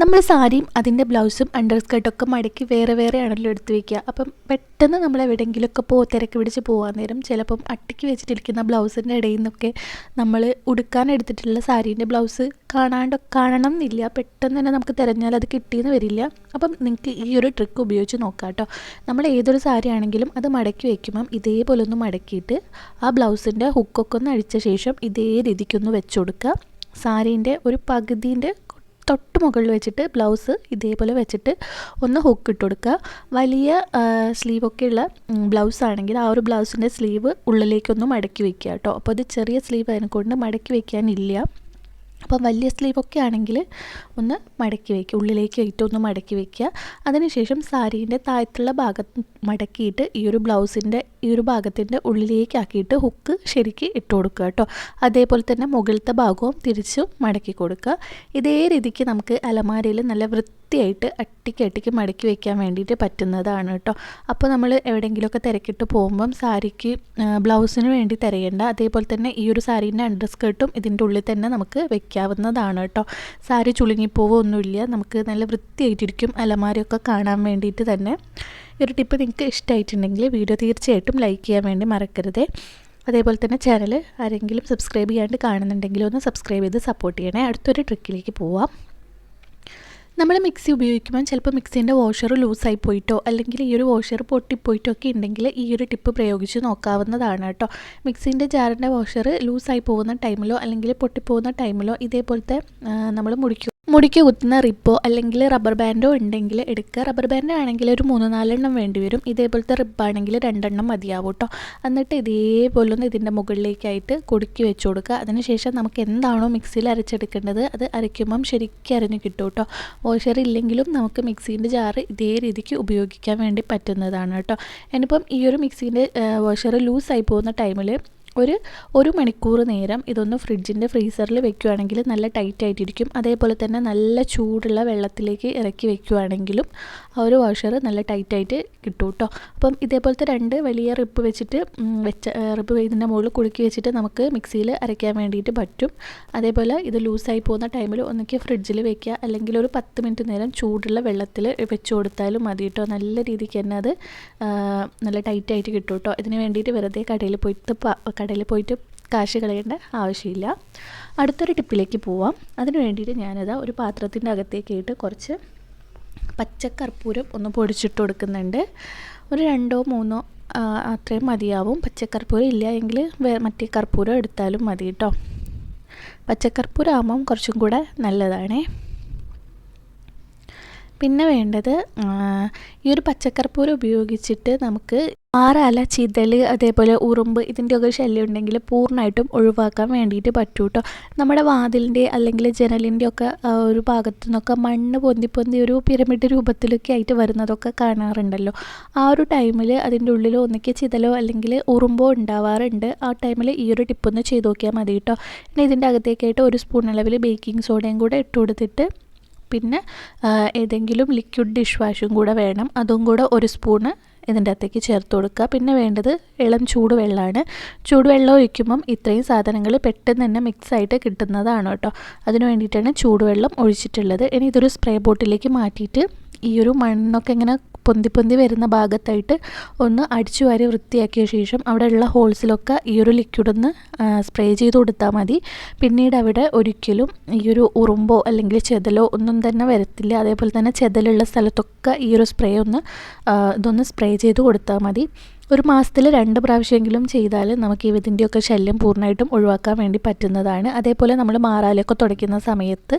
നമ്മൾ സാരിയും അതിന്റെ ബ്ലൗസും അണ്ടർ സ്കേർട്ടൊക്കെ മടക്കി വേറെ വേറെ ആണല്ലോ എടുത്ത് വയ്ക്കുക അപ്പം പെട്ടെന്ന് നമ്മൾ എവിടെയെങ്കിലുമൊക്കെ പോ തിരക്ക് പിടിച്ച് പോകാൻ നേരം ചിലപ്പം അട്ടിക്ക് വെച്ചിട്ടിരിക്കുന്ന ബ്ലൗസിന്റെ ഇടയിൽ നിന്നൊക്കെ നമ്മൾ ഉടുക്കാൻ എടുത്തിട്ടുള്ള സാരീന്റെ ബ്ലൗസ് കാണാണ്ട് കാണണം എന്നില്ല. പെട്ടെന്ന് തന്നെ നമുക്ക് തിരഞ്ഞാൽ അത് കിട്ടിയെന്ന് വരില്ല. അപ്പം നിങ്ങൾക്ക് ഈ ഒരു ട്രിക്ക് ഉപയോഗിച്ച് നോക്കാം കേട്ടോ. നമ്മൾ ഏതൊരു സാരി ആണെങ്കിലും അത് മടക്കി വയ്ക്കുമ്പം ഇതേപോലെ ഒന്ന് മടക്കിയിട്ട് ആ ബ്ലൗസിന്റെ ഹുക്കൊക്കെ ഒന്ന് അഴിച്ച ശേഷം ഇതേ രീതിക്കൊന്ന് വെച്ച് കൊടുക്കുക. സാരീന്റെ ഒരു പകുതിന്റെ തൊട്ട് മുകളിൽ വെച്ചിട്ട് ബ്ലൗസ് ഇതേപോലെ വെച്ചിട്ട് ഒന്ന് ഹുക്ക് ഇട്ട് കൊടുക്കുക. വലിയ സ്ലീവൊക്കെ ഉള്ള ബ്ലൗസ് ആണെങ്കിൽ ആ ഒരു ബ്ലൗസിന്റെ സ്ലീവ് ഉള്ളിലേക്കൊന്ന് മടക്കി വെക്കുക കേട്ടോ. അപ്പോൾ അത് ചെറിയ സ്ലീവ് അതിനെക്കൊണ്ട് മടക്കി വെക്കാനില്ല അപ്പം വലിയ സ്ലീവൊക്കെ ആണെങ്കിൽ ഒന്ന് മടക്കി വയ്ക്കുക ഉള്ളിലേക്ക് ഏറ്റവും ഒന്ന് മടക്കി വയ്ക്കുക അതിനുശേഷം സാരീന്റെ താഴത്തുള്ള ഭാഗത്ത് മടക്കിയിട്ട് ഈ ഒരു ബ്ലൗസിന്റെ ഈ ഒരു ഭാഗത്തിന്റെ ഉള്ളിലേക്കാക്കിയിട്ട് ഹുക്ക് ശരിക്ക് ഇട്ട് കൊടുക്കുക കേട്ടോ. അതേപോലെ തന്നെ മുകളിലത്തെ ഭാഗവും തിരിച്ചും മടക്കി കൊടുക്കുക. ഇതേ രീതിക്ക് നമുക്ക് അലമാരയിൽ നല്ല വൃത്തിയായിട്ട് അട്ടിക്ക് അട്ടിക്ക് മടക്കി വെക്കാൻ വേണ്ടിയിട്ട് പറ്റുന്നതാണ് കേട്ടോ. അപ്പോൾ നമ്മൾ എവിടെയെങ്കിലുമൊക്കെ തിരക്കിട്ട് പോകുമ്പം സാരിക്ക് ബ്ലൗസിന് വേണ്ടി തിരയേണ്ട. അതേപോലെ തന്നെ ഈ ഒരു സാരീന്റെ അണ്ടർ സ്കേർട്ടും ഇതിന്റെ ഉള്ളിൽ തന്നെ നമുക്ക് വെക്കാവുന്നതാണ് കേട്ടോ. സാരി ചുളുങ്ങിപ്പോവൊന്നുമില്ല നമുക്ക് നല്ല വൃത്തിയായിട്ടിരിക്കും. അലമാരയൊക്കെ കാണാൻ വേണ്ടിയിട്ട് തന്നെ. ഈ ഒരു ടിപ്പ് നിങ്ങൾക്ക് ഇഷ്ടമായിട്ടുണ്ടെങ്കിൽ വീഡിയോ തീർച്ചയായിട്ടും ലൈക്ക് ചെയ്യാൻ വേണ്ടി മറക്കരുതേ. അതേപോലെ തന്നെ ചാനൽ ആരെങ്കിലും സബ്സ്ക്രൈബ് ചെയ്യാണ്ട് കാണുന്നുണ്ടെങ്കിൽ ഒന്ന് സബ്സ്ക്രൈബ് ചെയ്ത് സപ്പോർട്ട് ചെയ്യണേ. അടുത്തൊരു ട്രിക്കിലേക്ക് പോവാം. നമ്മൾ മിക്സി ഉപയോഗിക്കുമ്പോൾ ചിലപ്പോൾ മിക്സീന്റെ വാഷർ ലൂസായി പോയിട്ടോ അല്ലെങ്കിൽ ഈ ഒരു വാഷർ പൊട്ടിപ്പോയിട്ടോ ഒക്കെ ഉണ്ടെങ്കിൽ ഈ ഒരു ടിപ്പ് പ്രയോഗിച്ച് നോക്കാവുന്നതാണ് കേട്ടോ. മിക്സീന്റെ ജാറിന്റെ വാഷർ ലൂസായി പോകുന്ന ടൈമിലോ അല്ലെങ്കിൽ പൊട്ടിപ്പോകുന്ന ടൈമിലോ ഇതേപോലത്തെ നമ്മൾ മുടിക്കും മുടിക്ക് കുത്തുന്ന റിപ്പോ അല്ലെങ്കിൽ റബ്ബർ ബാൻഡോ ഉണ്ടെങ്കിൽ എടുക്കുക. റബ്ബർ ബാൻഡ് ആണെങ്കിൽ ഒരു മൂന്ന് നാലെണ്ണം വേണ്ടി വരും. ഇതേപോലത്തെ റിപ്പാണെങ്കിൽ രണ്ടെണ്ണം മതിയാവും കേട്ടോ എന്നിട്ട് ഇതേപോലെ ഒന്ന് ഇതിന്റെ മുകളിലേക്കായിട്ട് കുടുക്കി വെച്ച് കൊടുക്കുക. അതിനുശേഷം നമുക്ക് എന്താണോ മിക്സിയിൽ അരച്ചെടുക്കേണ്ടത് അത് അരയ്ക്കുമ്പം ശരിക്കും അരഞ്ഞ് കിട്ടും കേട്ടോ വാഷർ ഇല്ലെങ്കിലും നമുക്ക് മിക്സീന്റെ ജാറ് ഇതേ രീതിക്ക് ഉപയോഗിക്കാൻ വേണ്ടി പറ്റുന്നതാണ് കേട്ടോ ഇനിയിപ്പം ഈ ഒരു മിക്സീന്റെ വാഷർ ലൂസായി പോകുന്ന ടൈമിൽ ഒരു ഒരു മണിക്കൂർ നേരം ഇതൊന്ന് ഫ്രിഡ്ജിന്റെ ഫ്രീസറിൽ വെക്കുകയാണെങ്കിൽ നല്ല ടൈറ്റ് ആയിട്ടിരിക്കും അതേപോലെ തന്നെ നല്ല ചൂടുള്ള വെള്ളത്തിലേക്ക് ഇറക്കി വെക്കുകയാണെങ്കിലും ആ ഒരു വാഷർ നല്ല ടൈറ്റായിട്ട് കിട്ടും കേട്ടോ അപ്പം ഇതേപോലത്തെ രണ്ട് വലിയ റിപ്പ് വെച്ചിട്ട് വെച്ച റിപ്പ് ഇതിന്റെ മുകളിൽ കുടുക്കി വെച്ചിട്ട് നമുക്ക് മിക്സിയിൽ അരയ്ക്കാൻ വേണ്ടിയിട്ട് പറ്റും. അതേപോലെ ഇത് ലൂസായി പോകുന്ന ടൈമിൽ ഒന്നിക്ക് ഫ്രിഡ്ജിൽ വെക്കുക. അല്ലെങ്കിൽ ഒരു പത്ത് മിനിറ്റ് നേരം ചൂടുള്ള വെള്ളത്തിൽ വെച്ച് കൊടുത്താലും മതി കേട്ടോ. നല്ല രീതിക്ക് തന്നെ അത് നല്ല ടൈറ്റായിട്ട് കിട്ടും കേട്ടോ ഇതിന് വേണ്ടിയിട്ട് വെറുതെ കടയിൽ പോയിട്ട് കടയിൽ പോയിട്ട് കാശ് കളയേണ്ട ആവശ്യമില്ല. അടുത്തൊരു ടിപ്പിലേക്ക് പോവാം. അതിന് വേണ്ടിയിട്ട് ഞാനത് ഒരു പാത്രത്തിന്റെ അകത്തേക്കായിട്ട് കുറച്ച് പച്ചക്കർപ്പൂരം ഒന്ന് പൊടിച്ചിട്ട് കൊടുക്കുന്നുണ്ട്. ഒരു രണ്ടോ മൂന്നോ അത്രയും മതിയാവും. പച്ചക്കർപ്പൂരം ഇല്ല എങ്കിൽ മറ്റേ കർപ്പൂരം എടുത്താലും മതി കേട്ടോ. പച്ചക്കർപ്പൂരം ആകുമ്പം കുറച്ചും കൂടെ നല്ലതാണേ. പിന്നെ വേണ്ടത് ഈ ഒരു പച്ചക്കർപ്പൂരം ഉപയോഗിച്ചിട്ട് നമുക്ക് ആറല ചിതൽ അതേപോലെ ഉറുമ്പ് ഇതിന്റെയൊക്കെ ശല്യം ഉണ്ടെങ്കിൽ പൂർണമായിട്ടും ഒഴിവാക്കാൻ വേണ്ടിയിട്ട് പറ്റൂ കേട്ടോ നമ്മുടെ വാതിലിന്റെ അല്ലെങ്കിൽ ജനലിന്റെ ഒക്കെ ഒരു ഭാഗത്തു നിന്നൊക്കെ മണ്ണ് പൊന്തി പൊന്തി ഒരു പിരമിഡ് രൂപത്തിലൊക്കെ ആയിട്ട് വരുന്നതൊക്കെ കാണാറുണ്ടല്ലോ. ആ ഒരു ടൈമിൽ അതിന്റെ ഉള്ളിൽ ഒന്നിക്ക് ചിതലോ അല്ലെങ്കിൽ ഉറുമ്പോ ഉണ്ടാവാറുണ്ട്. ആ ടൈമിൽ ഈ ഒരു ടിപ്പൊന്ന് ചെയ്ത് നോക്കിയാൽ മതി കേട്ടോ ഇനി ഇതിന്റെ അകത്തേക്കായിട്ട് ഒരു സ്പൂൺ അളവിൽ ബേക്കിംഗ് സോഡയും കൂടെ ഇട്ട് കൊടുത്തിട്ട് പിന്നെ ഏതെങ്കിലും ലിക്വിഡ് ഡിഷ് വാഷും കൂടെ വേണം. അതും കൂടെ ഒരു സ്പൂണ് ഇതിന്റെ അകത്തേക്ക് ചേർത്ത് കൊടുക്കുക. പിന്നെ വേണ്ടത് ഇളം ചൂടുവെള്ളമാണ്. ചൂടുവെള്ളം ഒഴിക്കുമ്പം ഇത്രയും സാധനങ്ങൾ പെട്ടെന്ന് തന്നെ മിക്സ് ആയിട്ട് കിട്ടുന്നതാണ് കേട്ടോ. അതിന് വേണ്ടിയിട്ടാണ് ചൂടുവെള്ളം ഒഴിച്ചിട്ടുള്ളത്. ഇനി ഇതൊരു സ്പ്രേ ബോട്ടിലേക്ക് മാറ്റിയിട്ട് ഈ ഒരു മണ്ണൊക്കെ ഇങ്ങനെ പൊന്തി പൊന്തി വരുന്ന ഭാഗത്തായിട്ട് ഒന്ന് അടിച്ചു വാരി വൃത്തിയാക്കിയ ശേഷം അവിടെയുള്ള ഹോൾസിലൊക്കെ ഈ ഒരു ലിക്വിഡ് ഒന്ന് സ്പ്രേ ചെയ്ത് കൊടുത്താൽ മതി. പിന്നീട് അവിടെ ഒരിക്കലും ഈ ഒരു ഉറുമ്പോ അല്ലെങ്കിൽ ചെതലോ ഒന്നും തന്നെ വരത്തില്ല. അതേപോലെ തന്നെ ചെതലുള്ള സ്ഥലത്തൊക്കെ ഈ ഒരു സ്പ്രേ ഒന്ന് ഇതൊന്ന് സ്പ്രേ ചെയ്ത് കൊടുത്താൽ മതി. ഒരു മാസത്തിൽ രണ്ട് പ്രാവശ്യമെങ്കിലും ചെയ്താൽ നമുക്ക് ഈ ഇതിന്റെയൊക്കെ ശല്യം പൂർണമായിട്ടും ഒഴിവാക്കാൻ വേണ്ടി പറ്റുന്നതാണ്. അതേപോലെ നമ്മൾ മാറാലൊക്കെ തുടയ്ക്കുന്ന സമയത്ത്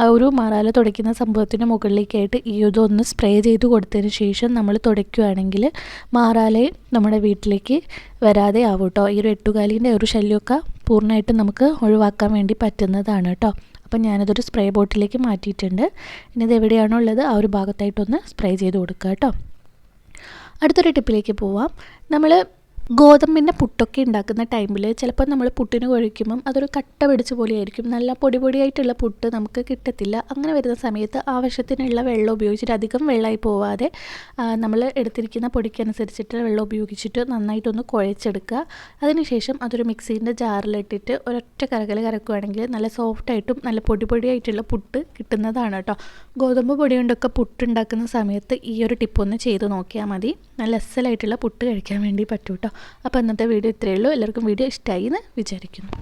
ആ ഒരു മാറാല തുടയ്ക്കുന്ന സംഭവത്തിന് മുകളിലേക്കായിട്ട് ഈ ഇതൊന്ന് സ്പ്രേ ചെയ്ത് കൊടുത്തതിന് ശേഷം നമ്മൾ തുടയ്ക്കുകയാണെങ്കിൽ മാറാലയെ നമ്മുടെ വീട്ടിലേക്ക് വരാതെ ആവും കേട്ടോ ഈ ഒരു എട്ടുകാലിന്റെ ഒരു ശല്യമൊക്കെ പൂർണമായിട്ടും നമുക്ക് ഒഴിവാക്കാൻ വേണ്ടി പറ്റുന്നതാണ് കേട്ടോ അപ്പം ഞാനതൊരു സ്പ്രേ ബോട്ടിലേക്ക് മാറ്റിയിട്ടുണ്ട്. ഇനി ഇത് എവിടെയാണോ ഉള്ളത് ആ ഒരു ഭാഗത്തായിട്ടൊന്ന് സ്പ്രേ ചെയ്ത് കൊടുക്കുക കേട്ടോ അടുത്തൊരു ടിപ്പിലേക്ക് പോവാം. നമ്മൾ ഗോതമ്പിന്റെ പുട്ടൊക്കെ ഉണ്ടാക്കുന്ന ടൈമിൽ ചിലപ്പോൾ നമ്മൾ പുട്ടിന് കുഴയ്ക്കുമ്പം അതൊരു കട്ട പിടിച്ച പോലെയായിരിക്കും. നല്ല പൊടി പൊടിയായിട്ടുള്ള പുട്ട് നമുക്ക് കിട്ടത്തില്ല. അങ്ങനെ വരുന്ന സമയത്ത് ആവശ്യത്തിനുള്ള വെള്ളം ഉപയോഗിച്ചിട്ട് അധികം വെള്ളമായി പോവാതെ നമ്മൾ എടുത്തിരിക്കുന്ന പൊടിക്കനുസരിച്ചിട്ട് വെള്ളം ഉപയോഗിച്ചിട്ട് നന്നായിട്ടൊന്ന് കുഴച്ചെടുക്കുക. അതിനുശേഷം അതൊരു മിക്സീന്റെ ജാറിലിട്ടിട്ട് ഒരൊറ്റ കറകൽ കറക്കുകയാണെങ്കിൽ നല്ല സോഫ്റ്റായിട്ടും നല്ല പൊടി പൊടിയായിട്ടുള്ള പുട്ട് കിട്ടുന്നതാണ് കേട്ടോ. ഗോതമ്പ് പൊടി കൊണ്ടൊക്കെ പുട്ടുണ്ടാക്കുന്ന സമയത്ത് ഈ ഒരു ടിപ്പൊന്ന് ചെയ്ത് നോക്കിയാൽ മതി. നല്ല അസലായിട്ടുള്ള പുട്ട് കഴിക്കാൻ വേണ്ടി പറ്റും കേട്ടോ. അപ്പോൾ ഇന്നത്തെ വീഡിയോ ഇത്രയേ ഉള്ളൂ. എല്ലാവർക്കും വീഡിയോ ഇഷ്ടമായി എന്ന് വിചാരിക്കുന്നു.